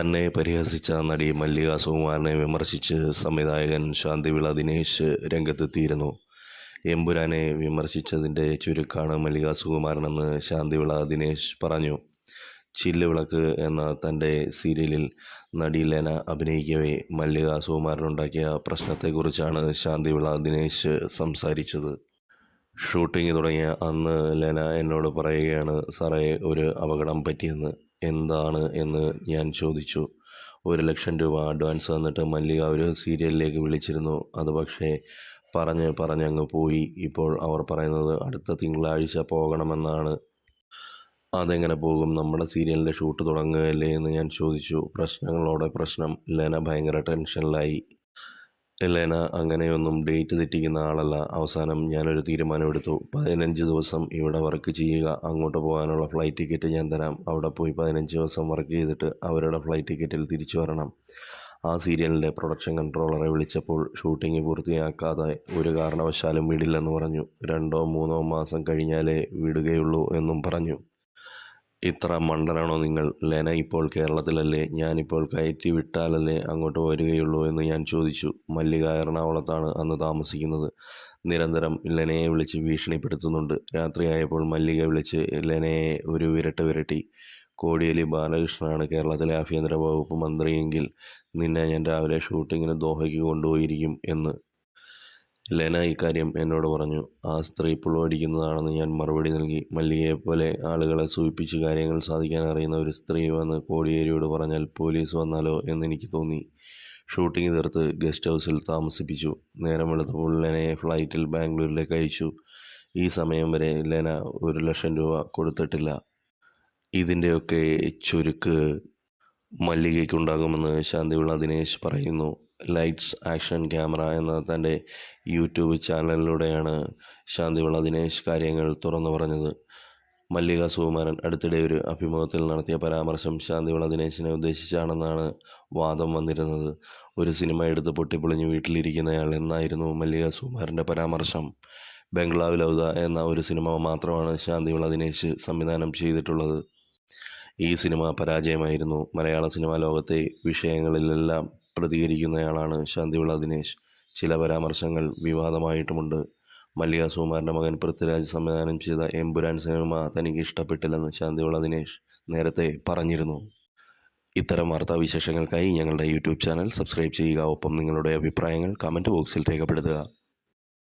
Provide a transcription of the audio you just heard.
തന്നെ പരിഹസിച്ച നടി മല്ലിക സുകുമാരനെ വിമർശിച്ച് സംവിധായകൻ ശാന്തിവിള ദിനേശ് രംഗത്തെത്തിയിരുന്നു. എമ്പുരാനെ വിമർശിച്ചതിന്റെ ചുരുക്കാണ് മല്ലിക സുകുമാരനെന്ന് ശാന്തിവിള ദിനേശ് പറഞ്ഞു. ചില്ലുവിളക്ക് എന്ന തന്റെ സീരിയലിൽ നടി ലെന അഭിനയിക്കവേ മല്ലിക സുകുമാരനുണ്ടാക്കിയ പ്രശ്നത്തെക്കുറിച്ചാണ് ശാന്തിവിള ദിനേശ് സംസാരിച്ചത്. ഷൂട്ടിംഗ് തുടങ്ങിയ അന്ന് ലെന എന്നോട് പറയുകയാണ് സാറേ ഒരു അപകടം പറ്റിയെന്ന്. എന്താണ് എന്ന് ഞാൻ ചോദിച്ചു. ഒരു ലക്ഷം രൂപ അഡ്വാൻസ് തന്നിട്ട് മല്ലിക ഒരു സീരിയലിലേക്ക് വിളിച്ചിരുന്നു. അത് പക്ഷേ പറഞ്ഞ് പറഞ്ഞങ്ങ് പോയി. ഇപ്പോൾ അവർ പറയുന്നത് അടുത്ത തിങ്കളാഴ്ച പോകണമെന്നാണ്. അതെങ്ങനെ പോകും? നമ്മുടെ സീരിയലിന്റെ ഷൂട്ട് തുടങ്ങുകയല്ലേ എന്ന് ഞാൻ ചോദിച്ചു. പ്രശ്നങ്ങളോടെ പ്രശ്നം. ലെന ഭയങ്കര ടെൻഷനിലായി. ലെന അങ്ങനെയൊന്നും ഡേറ്റ് തെറ്റിക്കുന്ന ആളല്ല. അവസാനം ഞാനൊരു തീരുമാനമെടുത്തു. പതിനഞ്ച് ദിവസം ഇവിടെ വർക്ക് ചെയ്യുക. അങ്ങോട്ട് പോകാനുള്ള ഫ്ലൈറ്റ് ടിക്കറ്റ് ഞാൻ തരാം. അവിടെ പോയി പതിനഞ്ച് ദിവസം വർക്ക് ചെയ്തിട്ട് അവരുടെ ഫ്ലൈറ്റ് ടിക്കറ്റിൽ തിരിച്ചു വരണം. ആ സീരിയലിന്റെ പ്രൊഡക്ഷൻ കൺട്രോളറെ വിളിച്ചപ്പോൾ ഷൂട്ടിംഗ് പൂർത്തിയാക്കാതെ ഒരു കാരണവശാലും വിടില്ലെന്ന് പറഞ്ഞു. രണ്ടോ മൂന്നോ മാസം കഴിഞ്ഞാലേ വിടുകയുള്ളൂ എന്നും പറഞ്ഞു. ഇത്ര മണ്ടനാണോ നിങ്ങൾ? ലെന ഇപ്പോൾ കേരളത്തിലല്ലേ? ഞാനിപ്പോൾ കയറ്റി വിട്ടാലല്ലേ അങ്ങോട്ട് വരികയുള്ളൂ എന്ന് ഞാൻ ചോദിച്ചു. മല്ലിക എറണാകുളത്താണ് അന്ന് താമസിക്കുന്നത്. നിരന്തരം ലെനയെ വിളിച്ച് ഭീഷണിപ്പെടുത്തുന്നുണ്ട്. രാത്രിയായപ്പോൾ മല്ലിക വിളിച്ച് ലെനയെ ഒരു വിരട്ട് വിരട്ടി. കോടിയേലി ബാലകൃഷ്ണനാണ് കേരളത്തിലെ ആഭ്യന്തര വകുപ്പ് മന്ത്രിയെങ്കിൽ നിന്നെ ഞാൻ രാവിലെ ഷൂട്ടിങ്ങിന് ദോഹയ്ക്ക് കൊണ്ടുപോയിരിക്കും എന്ന് ലെന ഇക്കാര്യം എന്നോട് പറഞ്ഞു. ആ സ്ത്രീ പുളുവടിക്കുന്നതാണെന്ന് ഞാൻ മറുപടി നൽകി. മല്ലികയെപ്പോലെ ആളുകളെ സൂചിപ്പിച്ച് കാര്യങ്ങൾ സാധിക്കാൻ അറിയുന്ന ഒരു സ്ത്രീ വന്ന് കോടിയേരിയോട് പറഞ്ഞാൽ പോലീസ് വന്നാലോ എന്നെനിക്ക് തോന്നി. ഷൂട്ടിംഗ് തീർത്ത് ഗസ്റ്റ് ഹൗസിൽ താമസിപ്പിച്ചു. നേരം വെളുത്തപ്പോൾ ലെനയെ ഫ്ലൈറ്റിൽ ബാംഗ്ലൂരിലേക്ക് അയച്ചു. ഈ സമയം വരെ ലെന ഒരു ലക്ഷം രൂപ കൊടുത്തിട്ടില്ല. ഇതിന്റെയൊക്കെ ചുരുക്ക് മല്ലികയ്ക്കുണ്ടാകുമെന്ന് ശാന്തിവിള ദിനേശ് പറയുന്നു. ലൈറ്റ്സ് ആക്ഷൻ ക്യാമറ എന്ന തന്റെ യൂട്യൂബ് ചാനലിലൂടെയാണ് ശാന്തിവിള ദിനേശ് കാര്യങ്ങൾ തുറന്നു പറഞ്ഞത്. മല്ലിക സുകുമാരൻ അടുത്തിടെ ഒരു അഭിമുഖത്തിൽ നടത്തിയ പരാമർശം ശാന്തിവിള ദിനേശിനെ ഉദ്ദേശിച്ചാണെന്നാണ് വാദം വന്നിരുന്നത്. ഒരു സിനിമ എടുത്ത് പൊട്ടിപ്പൊളിഞ്ഞ് വീട്ടിലിരിക്കുന്നയാൾ എന്നായിരുന്നു മല്ലിക സുകുമാരന്റെ പരാമർശം. ബംഗ്ലാവ് ലൗദ എന്ന ഒരു സിനിമ മാത്രമാണ് ശാന്തിവിള ദിനേശ് സംവിധാനം ചെയ്തിട്ടുള്ളത്. ഈ സിനിമ പരാജയമായിരുന്നു. മലയാള സിനിമാ ലോകത്തെ വിഷയങ്ങളിലെല്ലാം പ്രതികരിക്കുന്നയാളാണ് ശാന്തിവിള ദിനേശ്. ചില പരാമർശങ്ങൾ വിവാദമായിട്ടുമുണ്ട്. മല്ലിക സുകുമാരന്റെ മകൻ പൃഥ്വിരാജ് സംവിധാനം ചെയ്ത എംപുരാൻ സിനിമ തനിക്ക് ഇഷ്ടപ്പെട്ടില്ലെന്ന് ശാന്തിവിള ദിനേശ് നേരത്തെ പറഞ്ഞിരുന്നു. ഇത്തരം വാർത്താവിശേഷങ്ങൾക്കായി ഞങ്ങളുടെ യൂട്യൂബ് ചാനൽ സബ്സ്ക്രൈബ് ചെയ്യുക. ഒപ്പം നിങ്ങളുടെ അഭിപ്രായങ്ങൾ കമന്റ് ബോക്സിൽ രേഖപ്പെടുത്തുക.